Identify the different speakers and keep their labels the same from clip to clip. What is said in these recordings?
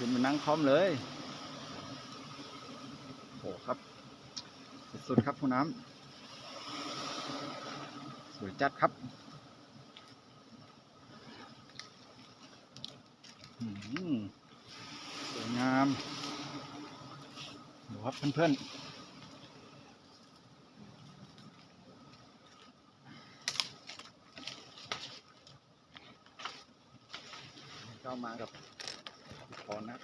Speaker 1: ขึ้นมานั่งคอมเลยโอ้ครับ สุดๆครับคุณน้ำสวยจัดครับสวยงามดูครับเพื่อนๆเข้ามากับ พรนะ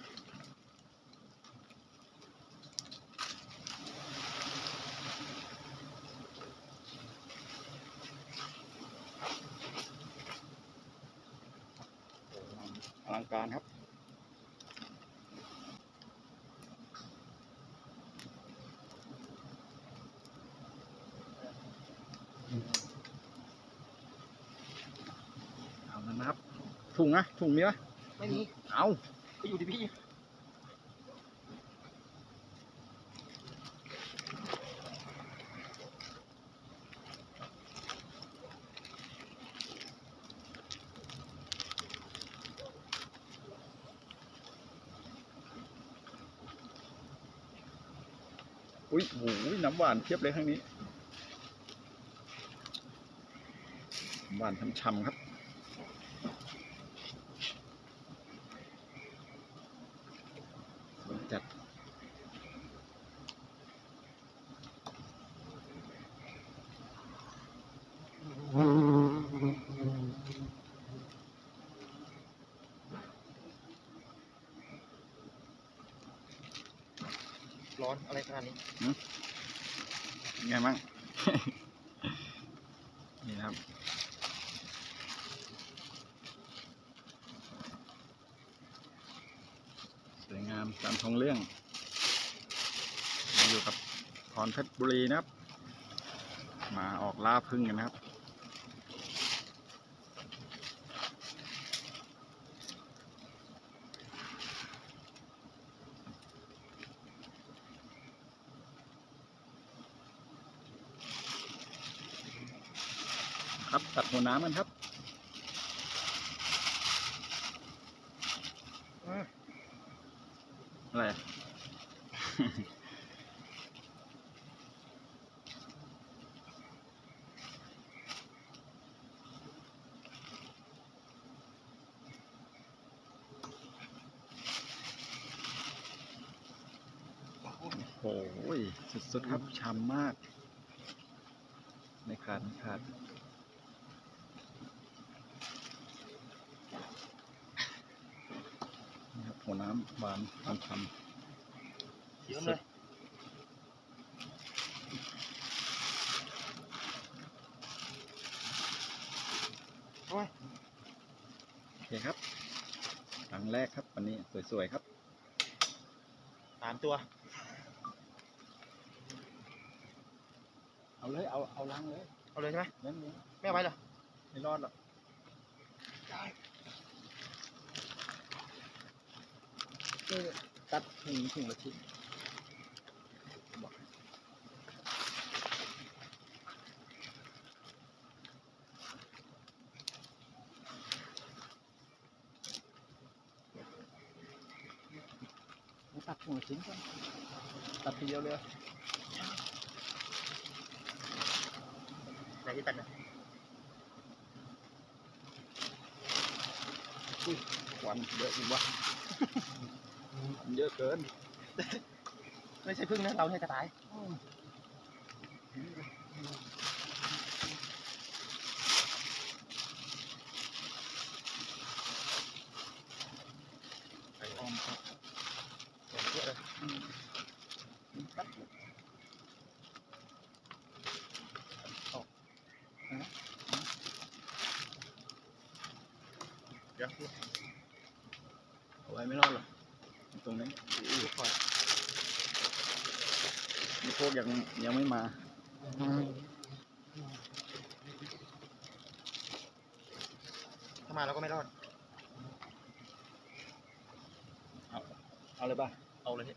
Speaker 1: อลังการครับเอาแล้วนะครับถุงนะถุงมีไหม
Speaker 2: ไม่มี
Speaker 1: เอา
Speaker 2: ก็ อยู่ที่พี่
Speaker 1: อุ้ยโอ้ยน้ำหวานเทียบเลยข้างนี้ หวานช่ำๆครับ
Speaker 2: ร้อนอะไรขนาดนี้
Speaker 1: ไงมั่งนี่นะครับ สวยงามตามท้องเรื่องมาอยู่กับพรเพชรบุรีนะครับ มาออกล่าพึ่งกันนะครับ ครับ ตัดหัวน้ำกันครับอะไรอะโอ้ยสุดๆครับช้ำมาก ไม่ขาดไม่ขาด นี่ครับ หัวน้ำบานทำท
Speaker 2: เยอะเลยโอ้ยำ
Speaker 1: โอเคครับครั้งแรกครับ วันนี้สวย ๆ ครับ
Speaker 2: สามตัว
Speaker 1: เอาเลย เอา เอาลังเลย
Speaker 2: เอาเลยใช่ไหม
Speaker 1: เล่นเลย
Speaker 2: ไม่เอาไว้เหรอ
Speaker 1: ไม่รอดหรอก ก็ตัดถุงถุงละชิ้นบอกให้ตัดถุงละชิ้นก่อนตัดที เดียวเลย
Speaker 2: ไหนที่ตัดเนี่ย
Speaker 1: ควันเยอะจริงวะควันเยอะเกิน
Speaker 2: ไม่ใช่พึ่งนะเราเนี่ยจะตาย
Speaker 1: อ้อมครับ
Speaker 2: เยอะเลย
Speaker 1: ตัดเลยออกนะ
Speaker 2: เดี๋ยว
Speaker 1: เอาไว้ไม่รอดหรอก ตรงนี้
Speaker 2: ดูคอย
Speaker 1: มีพวกยังยังไม่มา
Speaker 2: ถ้ามาเราก็ไม่รอด
Speaker 1: เอาเลยป่ะ
Speaker 2: เอาเลยพี่